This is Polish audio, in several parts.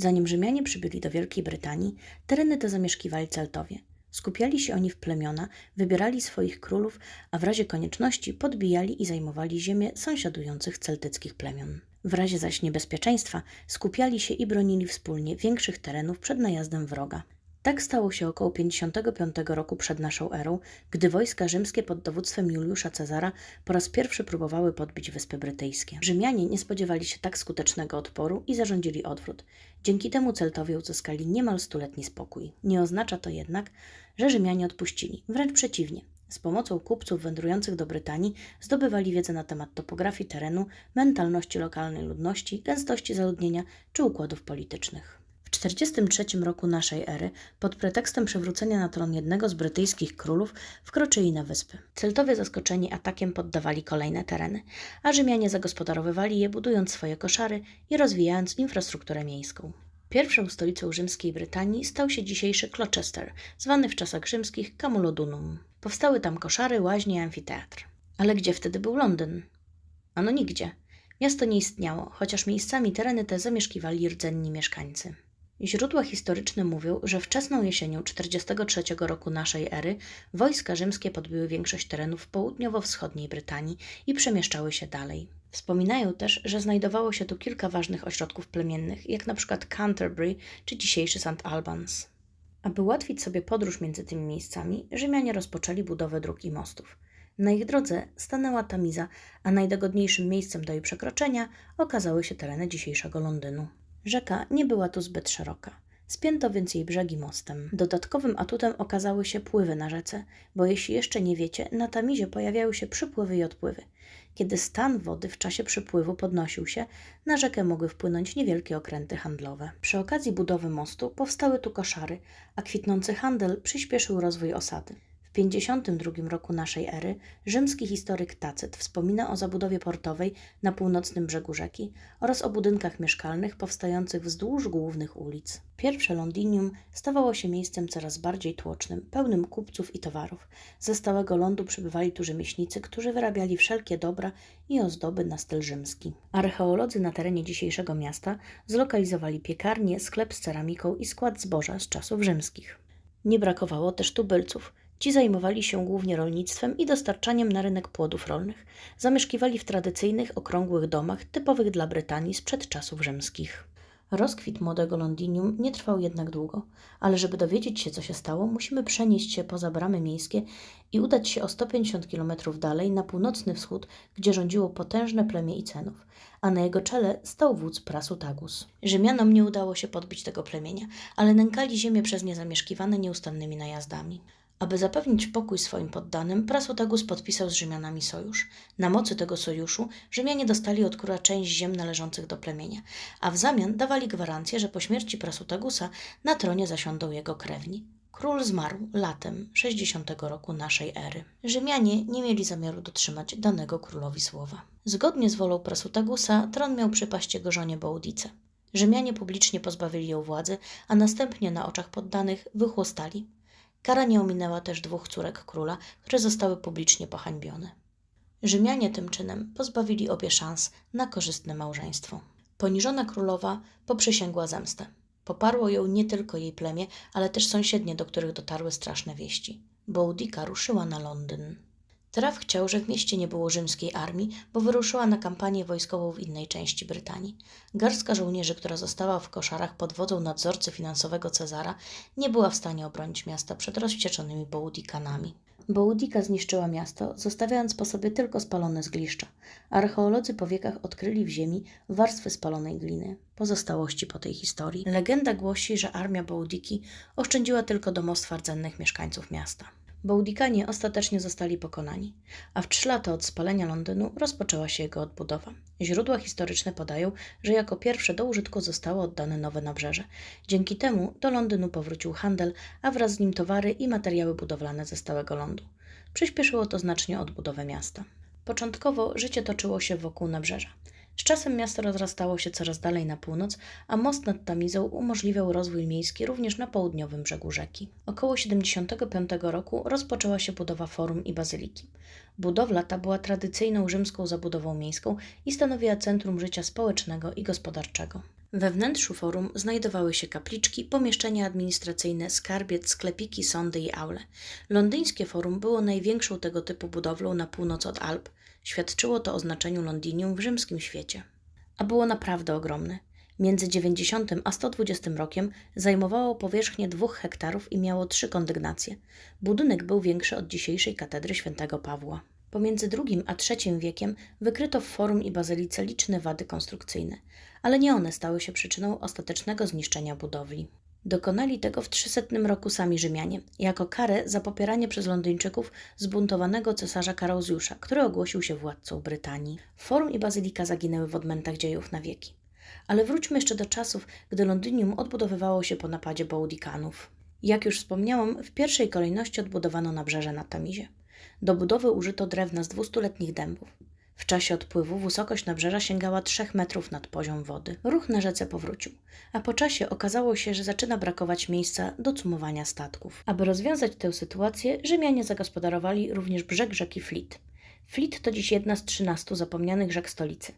Zanim Rzymianie przybyli do Wielkiej Brytanii, tereny te zamieszkiwali Celtowie. Skupiali się oni w plemiona, wybierali swoich królów, a w razie konieczności podbijali i zajmowali ziemię sąsiadujących celtyckich plemion. W razie zaś niebezpieczeństwa skupiali się i bronili wspólnie większych terenów przed najazdem wroga. Tak stało się około 55 roku przed naszą erą, gdy wojska rzymskie pod dowództwem Juliusza Cezara po raz pierwszy próbowały podbić Wyspy Brytyjskie. Rzymianie nie spodziewali się tak skutecznego odporu i zarządzili odwrót. Dzięki temu Celtowie uzyskali niemal stuletni spokój. Nie oznacza to jednak, że Rzymianie odpuścili. Wręcz przeciwnie. Z pomocą kupców wędrujących do Brytanii zdobywali wiedzę na temat topografii terenu, mentalności lokalnej ludności, gęstości zaludnienia czy układów politycznych. W 43 roku naszej ery, pod pretekstem przywrócenia na tron jednego z brytyjskich królów, wkroczyli na wyspy. Celtowie zaskoczeni atakiem poddawali kolejne tereny, a Rzymianie zagospodarowywali je, budując swoje koszary i rozwijając infrastrukturę miejską. Pierwszą stolicą rzymskiej Brytanii stał się dzisiejszy Colchester, zwany w czasach rzymskich Camulodunum. Powstały tam koszary, łaźnie i amfiteatr. Ale gdzie wtedy był Londyn? Ano nigdzie. Miasto nie istniało, chociaż miejscami tereny te zamieszkiwali rdzenni mieszkańcy. Źródła historyczne mówią, że wczesną jesienią 43 roku naszej ery wojska rzymskie podbiły większość terenów południowo-wschodniej Brytanii i przemieszczały się dalej. Wspominają też, że znajdowało się tu kilka ważnych ośrodków plemiennych, jak na przykład Canterbury czy dzisiejszy St. Albans. Aby ułatwić sobie podróż między tymi miejscami, Rzymianie rozpoczęli budowę dróg i mostów. Na ich drodze stanęła Tamiza, a najdogodniejszym miejscem do jej przekroczenia okazały się tereny dzisiejszego Londynu. Rzeka nie była tu zbyt szeroka. Spięto więc jej brzegi mostem. Dodatkowym atutem okazały się pływy na rzece, bo jeśli jeszcze nie wiecie, na Tamizie pojawiają się przypływy i odpływy. Kiedy stan wody w czasie przypływu podnosił się, na rzekę mogły wpłynąć niewielkie okręty handlowe. Przy okazji budowy mostu powstały tu koszary, a kwitnący handel przyspieszył rozwój osady. W 52 roku naszej ery rzymski historyk Tacyt wspomina o zabudowie portowej na północnym brzegu rzeki oraz o budynkach mieszkalnych powstających wzdłuż głównych ulic. Pierwsze Londinium stawało się miejscem coraz bardziej tłocznym, pełnym kupców i towarów. Ze stałego lądu przybywali tu rzemieślnicy, którzy wyrabiali wszelkie dobra i ozdoby na styl rzymski. Archeolodzy na terenie dzisiejszego miasta zlokalizowali piekarnię, sklep z ceramiką i skład zboża z czasów rzymskich. Nie brakowało też tubylców – Ci zajmowali się głównie rolnictwem i dostarczaniem na rynek płodów rolnych. Zamieszkiwali w tradycyjnych, okrągłych domach typowych dla Brytanii sprzed czasów rzymskich. Rozkwit młodego Londinium nie trwał jednak długo, ale żeby dowiedzieć się, co się stało, musimy przenieść się poza bramy miejskie i udać się o 150 km dalej na północny wschód, gdzie rządziło potężne plemię Icenów, a na jego czele stał wódz Prasutagus. Rzymianom nie udało się podbić tego plemienia, ale nękali ziemię przez nie zamieszkiwane nieustannymi najazdami. Aby zapewnić pokój swoim poddanym, Prasutagus podpisał z Rzymianami sojusz. Na mocy tego sojuszu Rzymianie dostali od króla część ziem należących do plemienia, a w zamian dawali gwarancję, że po śmierci Prasutagusa na tronie zasiądą jego krewni. Król zmarł latem 60 roku naszej ery. Rzymianie nie mieli zamiaru dotrzymać danego królowi słowa. Zgodnie z wolą Prasutagusa tron miał przypaść jego żonie Bołdice. Rzymianie publicznie pozbawili ją władzy, a następnie na oczach poddanych wychłostali. Kara nie ominęła też dwóch córek króla, które zostały publicznie pohańbione. Rzymianie tym czynem pozbawili obie szans na korzystne małżeństwo. Poniżona królowa poprzysięgła zemstę. Poparło ją nie tylko jej plemię, ale też sąsiednie, do których dotarły straszne wieści. Boudicca ruszyła na Londyn. Traf chciał, że w mieście nie było rzymskiej armii, bo wyruszyła na kampanię wojskową w innej części Brytanii. Garstka żołnierzy, która została w koszarach pod wodzą nadzorcy finansowego Cezara, nie była w stanie obronić miasta przed rozwścieczonymi Bołdikanami. Bołdika zniszczyła miasto, zostawiając po sobie tylko spalone zgliszcza. Archeolodzy po wiekach odkryli w ziemi warstwy spalonej gliny, pozostałości po tej historii. Legenda głosi, że armia Bołdiki oszczędziła tylko domostwa rdzennych mieszkańców miasta. Bołdikanie ostatecznie zostali pokonani, a w trzy lata od spalenia Londynu rozpoczęła się jego odbudowa. Źródła historyczne podają, że jako pierwsze do użytku zostało oddane nowe nabrzeże. Dzięki temu do Londynu powrócił handel, a wraz z nim towary i materiały budowlane ze stałego lądu. Przyspieszyło to znacznie odbudowę miasta. Początkowo życie toczyło się wokół nabrzeża. Z czasem miasto rozrastało się coraz dalej na północ, a most nad Tamizą umożliwiał rozwój miejski również na południowym brzegu rzeki. Około 75 roku rozpoczęła się budowa forum i bazyliki. Budowla ta była tradycyjną rzymską zabudową miejską i stanowiła centrum życia społecznego i gospodarczego. We wnętrzu forum znajdowały się kapliczki, pomieszczenia administracyjne, skarbiec, sklepiki, sądy i aule. Londyńskie forum było największą tego typu budowlą na północ od Alp. Świadczyło to o znaczeniu Londynium w rzymskim świecie. A było naprawdę ogromne. Między 90 a 120 rokiem zajmowało powierzchnię dwóch hektarów i miało trzy kondygnacje. Budynek był większy od dzisiejszej katedry świętego Pawła. Pomiędzy II a III wiekiem wykryto w forum i bazylice liczne wady konstrukcyjne, ale nie one stały się przyczyną ostatecznego zniszczenia budowli. Dokonali tego w 300 roku sami Rzymianie, jako karę za popieranie przez Londyńczyków zbuntowanego cesarza Karolzjusza, który ogłosił się władcą Brytanii. Forum i bazylika zaginęły w odmętach dziejów na wieki. Ale wróćmy jeszcze do czasów, gdy Londynium odbudowywało się po napadzie Bołdikanów. Jak już wspomniałam, w pierwszej kolejności odbudowano nabrzeże na Tamizie. Do budowy użyto drewna z dwustuletnich dębów. W czasie odpływu wysokość nabrzeża sięgała 3 metrów nad poziom wody. Ruch na rzece powrócił, a po czasie okazało się, że zaczyna brakować miejsca do cumowania statków. Aby rozwiązać tę sytuację, Rzymianie zagospodarowali również brzeg rzeki Fleet. Fleet to dziś jedna z 13 zapomnianych rzek stolicy.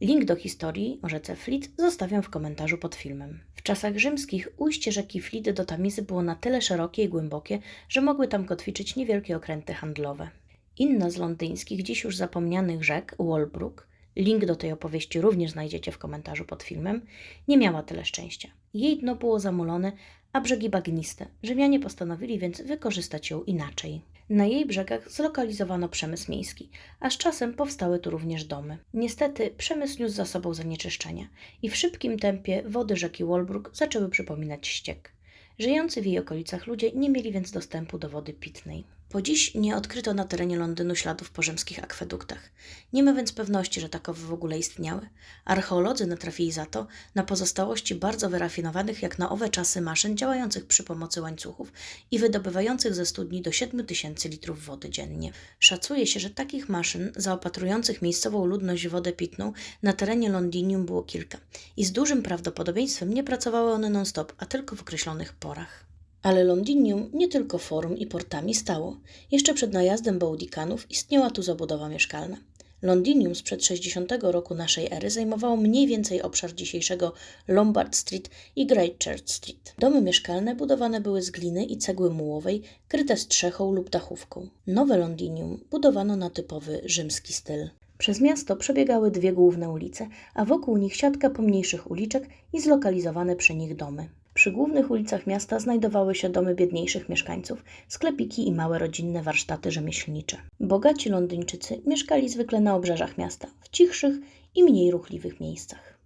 Link do historii o rzece Fleet zostawiam w komentarzu pod filmem. W czasach rzymskich ujście rzeki Fleet do Tamizy było na tyle szerokie i głębokie, że mogły tam kotwiczyć niewielkie okręty handlowe. Inna z londyńskich, dziś już zapomnianych rzek, Walbrook, link do tej opowieści również znajdziecie w komentarzu pod filmem, nie miała tyle szczęścia. Jej dno było zamulone, a brzegi bagniste. Rzymianie postanowili więc wykorzystać ją inaczej. Na jej brzegach zlokalizowano przemysł miejski, a z czasem powstały tu również domy. Niestety przemysł niósł za sobą zanieczyszczenia i w szybkim tempie wody rzeki Walbrook zaczęły przypominać ściek. Żyjący w jej okolicach ludzie nie mieli więc dostępu do wody pitnej. Po dziś nie odkryto na terenie Londynu śladów po rzymskich akweduktach. Nie ma więc pewności, że takowe w ogóle istniały. Archeolodzy natrafili za to na pozostałości bardzo wyrafinowanych jak na owe czasy maszyn działających przy pomocy łańcuchów i wydobywających ze studni do 7 tysięcy litrów wody dziennie. Szacuje się, że takich maszyn zaopatrujących miejscową ludność w wodę pitną na terenie Londinium było kilka i z dużym prawdopodobieństwem nie pracowały one non-stop, a tylko w określonych porach. Ale Londinium nie tylko forum i portami stało. Jeszcze przed najazdem Bołdikanów istniała tu zabudowa mieszkalna. Londinium sprzed 60 roku naszej ery zajmowało mniej więcej obszar dzisiejszego Lombard Street i Great Church Street. Domy mieszkalne budowane były z gliny i cegły mułowej, kryte strzechą lub dachówką. Nowe Londinium budowano na typowy rzymski styl. Przez miasto przebiegały dwie główne ulice, a wokół nich siatka pomniejszych uliczek i zlokalizowane przy nich domy. Przy głównych ulicach miasta znajdowały się domy biedniejszych mieszkańców, sklepiki i małe rodzinne warsztaty rzemieślnicze. Bogaci Londyńczycy mieszkali zwykle na obrzeżach miasta, w cichszych i mniej ruchliwych miejscach.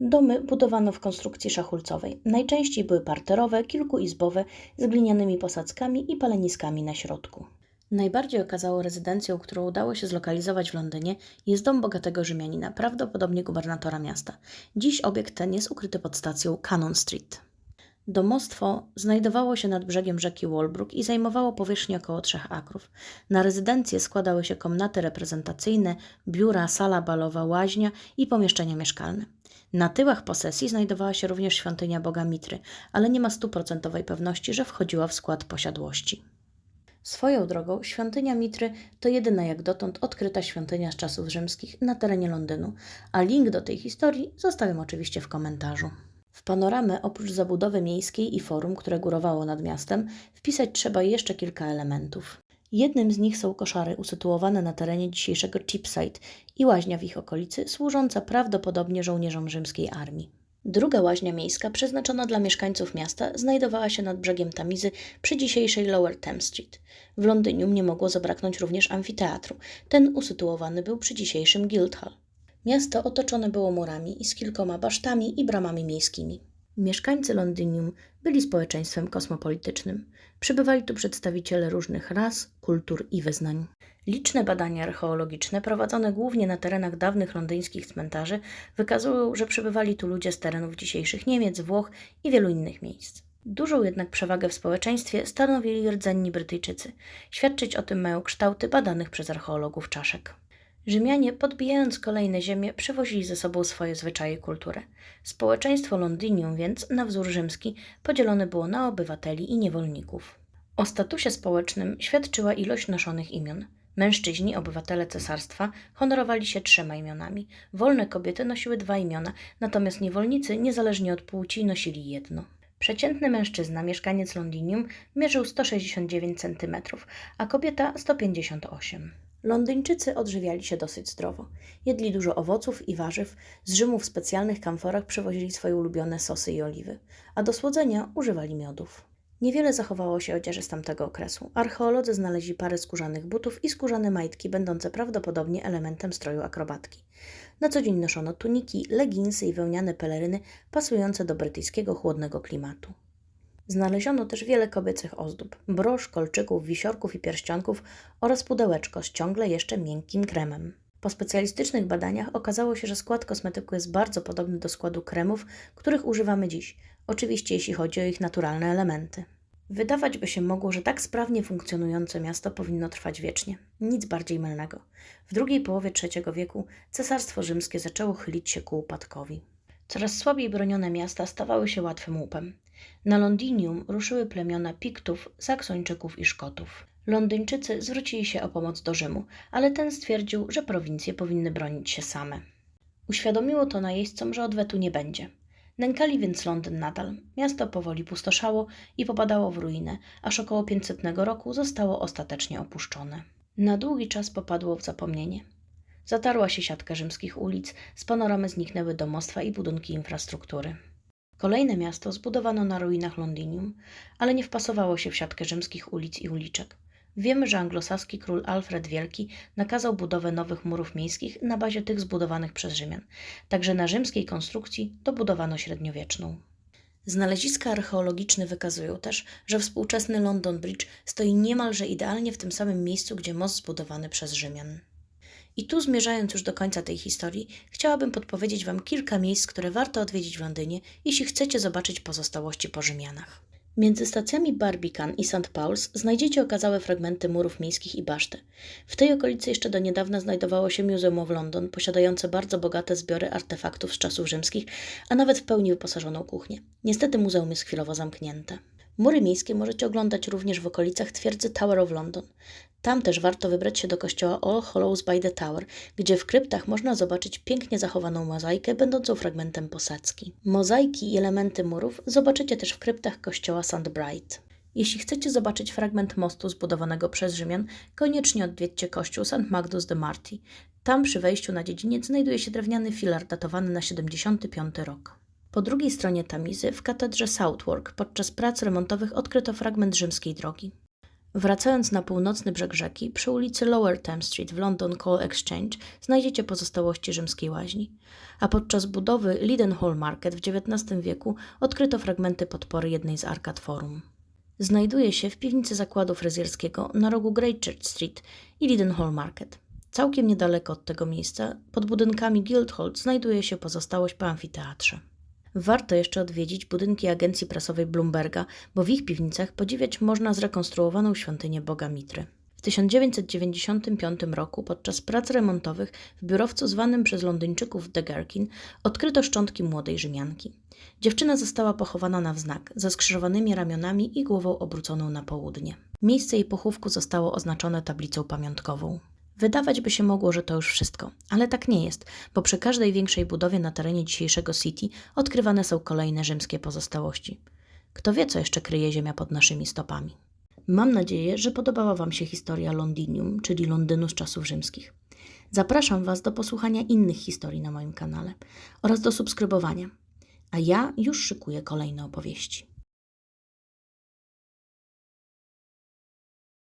Domy budowano w konstrukcji szachulcowej. Najczęściej były parterowe, kilkuizbowe, z glinianymi posadzkami i paleniskami na środku. Najbardziej okazałą rezydencją, którą udało się zlokalizować w Londynie, jest dom bogatego Rzymianina, prawdopodobnie gubernatora miasta. Dziś obiekt ten jest ukryty pod stacją Cannon Street. Domostwo znajdowało się nad brzegiem rzeki Walbrook i zajmowało powierzchnię około 3 akrów. Na rezydencję składały się komnaty reprezentacyjne, biura, sala balowa, łaźnia i pomieszczenia mieszkalne. Na tyłach posesji znajdowała się również świątynia Boga Mitry, ale nie ma stuprocentowej pewności, że wchodziła w skład posiadłości. Swoją drogą, świątynia Mitry to jedyna jak dotąd odkryta świątynia z czasów rzymskich na terenie Londynu, a link do tej historii zostawiam oczywiście w komentarzu. W panoramę oprócz zabudowy miejskiej i forum, które górowało nad miastem, wpisać trzeba jeszcze kilka elementów. Jednym z nich są koszary usytuowane na terenie dzisiejszego Cheapside i łaźnia w ich okolicy, służąca prawdopodobnie żołnierzom rzymskiej armii. Druga łaźnia miejska, przeznaczona dla mieszkańców miasta, znajdowała się nad brzegiem Tamizy przy dzisiejszej Lower Thames Street. W Londynium nie mogło zabraknąć również amfiteatru. Ten usytuowany był przy dzisiejszym Guildhall. Miasto otoczone było murami i z kilkoma basztami i bramami miejskimi. Mieszkańcy Londynium byli społeczeństwem kosmopolitycznym. Przybywali tu przedstawiciele różnych ras, kultur i wyznań. Liczne badania archeologiczne, prowadzone głównie na terenach dawnych londyńskich cmentarzy, wykazują, że przybywali tu ludzie z terenów dzisiejszych Niemiec, Włoch i wielu innych miejsc. Dużą jednak przewagę w społeczeństwie stanowili rdzenni Brytyjczycy. Świadczyć o tym mają kształty badanych przez archeologów czaszek. Rzymianie, podbijając kolejne ziemie, przywozili ze sobą swoje zwyczaje i kulturę. Społeczeństwo Londynium więc, na wzór rzymski, podzielone było na obywateli i niewolników. O statusie społecznym świadczyła ilość noszonych imion. Mężczyźni, obywatele cesarstwa, honorowali się trzema imionami. Wolne kobiety nosiły dwa imiona, natomiast niewolnicy, niezależnie od płci, nosili jedno. Przeciętny mężczyzna, mieszkaniec Londinium, mierzył 169 cm, a kobieta 158. Londyńczycy odżywiali się dosyć zdrowo. Jedli dużo owoców i warzyw, z Rzymu w specjalnych kamforach przywozili swoje ulubione sosy i oliwy, a do słodzenia używali miodów. Niewiele zachowało się odzieży z tamtego okresu. Archeolodzy znaleźli parę skórzanych butów i skórzane majtki, będące prawdopodobnie elementem stroju akrobatki. Na co dzień noszono tuniki, leginsy i wełniane peleryny pasujące do brytyjskiego chłodnego klimatu. Znaleziono też wiele kobiecych ozdób, brosz, kolczyków, wisiorków i pierścionków oraz pudełeczko z ciągle jeszcze miękkim kremem. Po specjalistycznych badaniach okazało się, że skład kosmetyku jest bardzo podobny do składu kremów, których używamy dziś, oczywiście jeśli chodzi o ich naturalne elementy. Wydawać by się mogło, że tak sprawnie funkcjonujące miasto powinno trwać wiecznie. Nic bardziej mylnego. W drugiej połowie III wieku cesarstwo rzymskie zaczęło chylić się ku upadkowi. Coraz słabiej bronione miasta stawały się łatwym łupem. Na Londinium ruszyły plemiona Piktów, Saksończyków i Szkotów. Londyńczycy zwrócili się o pomoc do Rzymu, ale ten stwierdził, że prowincje powinny bronić się same. Uświadomiło to najeźdźcom, że odwetu nie będzie. Nękali więc Londyn nadal. Miasto powoli pustoszało i popadało w ruinę, aż około 500 roku zostało ostatecznie opuszczone. Na długi czas popadło w zapomnienie. Zatarła się siatka rzymskich ulic, z panoramy zniknęły domostwa i budynki infrastruktury. Kolejne miasto zbudowano na ruinach Londinium, ale nie wpasowało się w siatkę rzymskich ulic i uliczek. Wiemy, że anglosaski król Alfred Wielki nakazał budowę nowych murów miejskich na bazie tych zbudowanych przez Rzymian, także na rzymskiej konstrukcji dobudowano średniowieczną. Znaleziska archeologiczne wykazują też, że współczesny London Bridge stoi niemalże idealnie w tym samym miejscu, gdzie most zbudowany przez Rzymian. I tu, zmierzając już do końca tej historii, chciałabym podpowiedzieć Wam kilka miejsc, które warto odwiedzić w Londynie, jeśli chcecie zobaczyć pozostałości po Rzymianach. Między stacjami Barbican i St. Paul's znajdziecie okazałe fragmenty murów miejskich i baszty. W tej okolicy jeszcze do niedawna znajdowało się Museum of London, posiadające bardzo bogate zbiory artefaktów z czasów rzymskich, a nawet w pełni wyposażoną kuchnię. Niestety muzeum jest chwilowo zamknięte. Mury miejskie możecie oglądać również w okolicach twierdzy Tower of London. Tam też warto wybrać się do kościoła All Hallows by the Tower, gdzie w kryptach można zobaczyć pięknie zachowaną mozaikę będącą fragmentem posadzki. Mozaiki i elementy murów zobaczycie też w kryptach kościoła St. Bright. Jeśli chcecie zobaczyć fragment mostu zbudowanego przez Rzymian, koniecznie odwiedźcie kościół St. Magnus de Marti. Tam przy wejściu na dziedziniec znajduje się drewniany filar datowany na 75 rok. Po drugiej stronie Tamizy, w katedrze Southwark, podczas prac remontowych odkryto fragment rzymskiej drogi. Wracając na północny brzeg rzeki, przy ulicy Lower Thames Street w London Coal Exchange znajdziecie pozostałości rzymskiej łaźni, a podczas budowy Leadenhall Market w XIX wieku odkryto fragmenty podpory jednej z arkad forum. Znajduje się w piwnicy zakładu fryzjerskiego na rogu Great Church Street i Leadenhall Market. Całkiem niedaleko od tego miejsca, pod budynkami Guildhall, znajduje się pozostałość po amfiteatrze. Warto jeszcze odwiedzić budynki agencji prasowej Bloomberga, bo w ich piwnicach podziwiać można zrekonstruowaną świątynię Boga Mitry. W 1995 roku podczas prac remontowych w biurowcu zwanym przez Londyńczyków The Gherkin odkryto szczątki młodej Rzymianki. Dziewczyna została pochowana na wznak, ze skrzyżowanymi ramionami i głową obróconą na południe. Miejsce jej pochówku zostało oznaczone tablicą pamiątkową. Wydawać by się mogło, że to już wszystko, ale tak nie jest, bo przy każdej większej budowie na terenie dzisiejszego City odkrywane są kolejne rzymskie pozostałości. Kto wie, co jeszcze kryje ziemia pod naszymi stopami. Mam nadzieję, że podobała Wam się historia Londinium, czyli Londynu z czasów rzymskich. Zapraszam Was do posłuchania innych historii na moim kanale oraz do subskrybowania. A ja już szykuję kolejne opowieści.